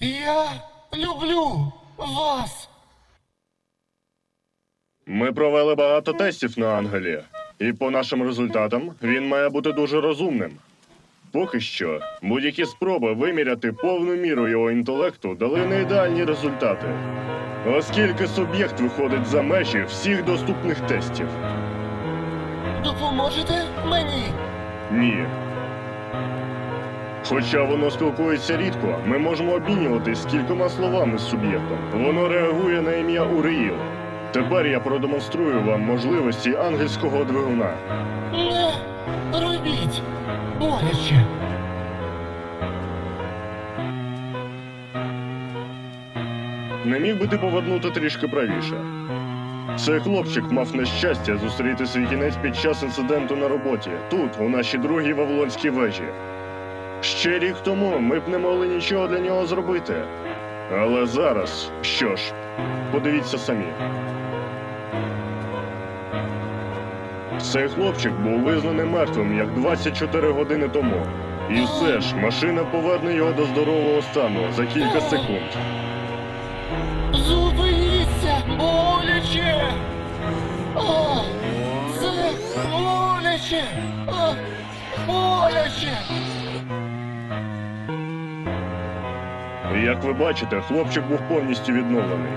Я люблю вас. Ми провели багато тестів на Ангелі, і по нашим результатам він має бути дуже розумним. Поки що, будь-які спроби виміряти повну міру його інтелекту дали не ідеальні результати, оскільки суб'єкт виходить за межі всіх доступних тестів. Допоможете мені? Ні. Хоча воно спілкується рідко, ми можемо обмінюватись кількома словами з суб'єктом. Воно реагує на ім'я Уріїл. Тепер я продемонструю вам можливості ангельського двигуна. Не робіть. Боляче. Не міг би ти повернути трішки правіше. Цей хлопчик мав нещастя зустріти свій кінець під час інциденту на роботі, тут, у нашій другій Вавилонській вежі. Ще рік тому ми б не могли нічого для нього зробити. Але зараз, що ж, подивіться самі. Цей хлопчик був визнаний мертвим як 24 години тому. І все ж, машина поверне його до здорового стану за кілька секунд. Зупиніться! Боляче! Це боляче! А, боляче! Як ви бачите, хлопчик був повністю відновлений.